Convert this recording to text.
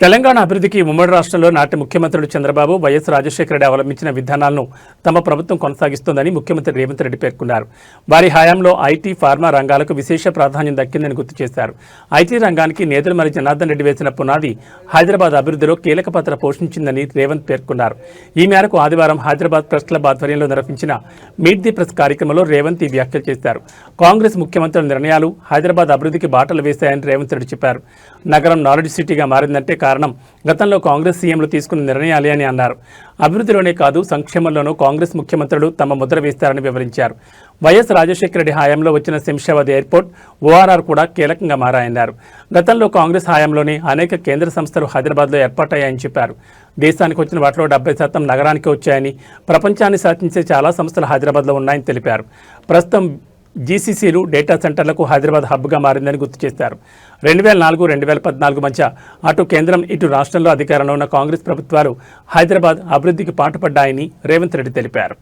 తెలంగాణ అభివృద్ధికి ఉమ్మడి రాష్ట్రంలో నాటి ముఖ్యమంత్రులు చంద్రబాబు వైఎస్ రాజశేఖర రెడ్డి అవలంబించిన విధానాలను తమ ప్రభుత్వం కొనసాగిస్తోందని ముఖ్యమంత్రి రేవంత్ రెడ్డి పేర్కొన్నారు. వారి హయాంలో ఐటీ ఫార్మా రంగాలకు విశేష ప్రాధాన్యం దక్కిందని గుర్తు చేశారు. ఐటీ రంగానికి నేతలు మరి జనార్దన్ రెడ్డి వేసిన పునాది హైదరాబాద్ అభివృద్ధిలో కీలక పాత్ర పోషించిందని రేవంత్ పేర్కొన్నారు. ఈ మేరకు ఆదివారం హైదరాబాద్ ప్రెస్ క్లబ్ ఆధ్వర్యంలో నిర్వహించిన మీట్ ది ప్రెస్ కార్యక్రమంలో రేవంత్ ఈ వ్యాఖ్యలు చేశారు. కాంగ్రెస్ ముఖ్యమంత్రుల నిర్ణయాలు హైదరాబాద్ అభివృద్ధికి బాటలు వేశాయని రేవంత్ రెడ్డి చెప్పారు. నగరం నాలెడ్జ్ సిటీగా మారిందంటే కారణం. గతంలో కాంగ్రెస్ సీఎంలు తీసుకున్న నిర్ణయాలే అని అన్నారు. అభివృద్ధిలోనే కాదు సంక్షేమంలోనూ కాంగ్రెస్ ముఖ్యమంత్రులు తమ ముద్ర వేస్తారని వివరించారు. వైఎస్ రాజశేఖర రెడ్డి హయాంలో వచ్చిన శంషాబాద్ ఎయిర్పోర్ట్ ఓఆర్ఆర్ కూడా కీలకంగా మారాయన్నారు. గతంలో కాంగ్రెస్ హయాంలోనే అనేక కేంద్ర సంస్థలు హైదరాబాద్లో ఏర్పాటయ్యాయని చెప్పారు. దేశానికి వచ్చిన వాటిలో డెబ్బై శాతం నగరానికి వచ్చాయని ప్రపంచాన్ని సాధించే చాలా సంస్థలు హైదరాబాద్లో ఉన్నాయని తెలిపారు. ప్రస్తుతం జీసీసీలు డేటా సెంటర్లకు హైదరాబాద్ హబ్గా మారిందని గుర్తు చేశారు రెండు వేల నాలుగు రెండు వేల పద్నాలుగు మధ్య అటు కేంద్రం ఇటు రాష్ట్రంలో అధికారంలో ఉన్న కాంగ్రెస్ ప్రభుత్వాలు హైదరాబాద్ అభివృద్ధికి పాటుపడ్డాయని రేవంత్ రెడ్డి తెలిపారు.